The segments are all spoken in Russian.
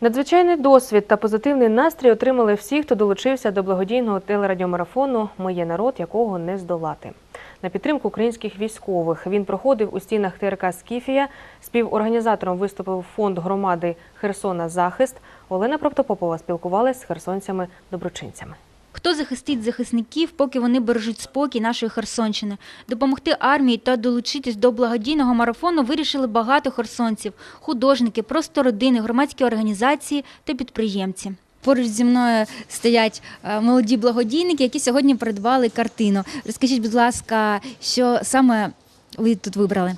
Надзвичайний досвід та позитивний настрій отримали всі, хто долучився до благодійного телерадіомарафону Моє народ, якого не здолати. На підтримку українських військових він проходив у стінах ТРК Скіфія. Співорганізатором виступив фонд громади Херсона Захист. Олена Проптопопова спілкувалась з херсонцями-доброчинцями. Хто захистить захисників, поки вони бережуть спокій нашої Херсонщини? Допомогти армії та долучитись до благодійного марафону вирішили багато херсонців, художники, просто родини, громадські організації та підприємці. Поруч зі мною стоять е, молоді благодійники, які сьогодні придбали картину. Розкажіть, будь ласка, що саме ви тут вибрали?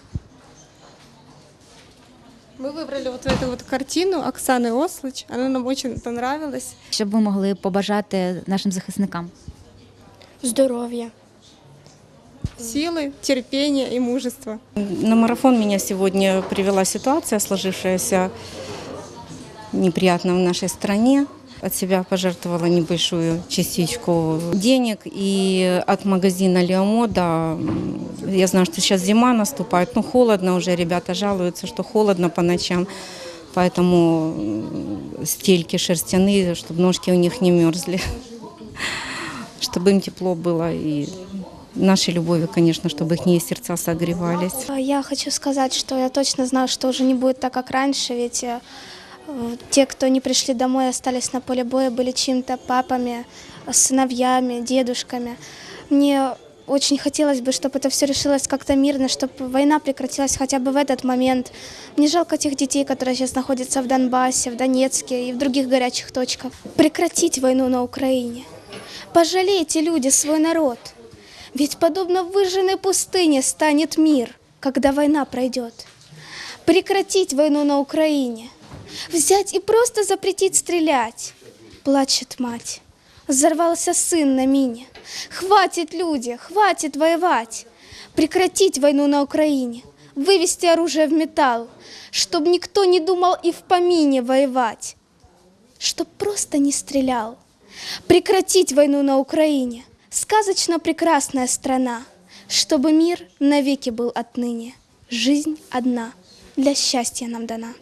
Мы выбрали вот эту вот картину Оксаны Ослыч. Она нам очень понравилась. Щоб ви могли побажати нашим захисникам? Здоровья. Силы, терпения и мужества. На марафон меня сегодня привела ситуация, сложившаяся неприятно в нашей стране. От себя пожертвовала небольшую частичку денег. И от магазина Леомода, я знаю, что сейчас зима наступает, ну холодно уже, ребята жалуются, что холодно по ночам. Поэтому стельки шерстяные, чтобы ножки у них не мерзли. Чтобы им тепло было и нашей любовью, конечно, чтобы их сердца согревались. Я хочу сказать, что я точно знаю, что уже не будет так, как раньше, ведь э, те, кто не пришли домой, остались на поле боя, были чьими-то папами, сыновьями, дедушками. Мне очень хотелось бы, чтобы это все решилось как-то мирно, чтобы война прекратилась хотя бы в этот момент. Мне жалко тех детей, которые сейчас находятся в Донбассе, в Донецке и в других горячих точках. Прекратить войну на Украине. Пожалейте, люди, свой народ. Ведь подобно выжженной пустыне станет мир, когда война пройдет. Прекратить войну на Украине. Взять и просто запретить стрелять. Плачет мать. Взорвался сын на мине. Хватит, люди, хватит воевать. Прекратить войну на Украине. Вывести оружие в металл. Чтоб никто не думал и в помине воевать. Чтоб просто не стрелял. Прекратить войну на Украине. Сказочно прекрасная страна. Чтобы мир навеки был отныне. Жизнь одна. Для счастья нам дана.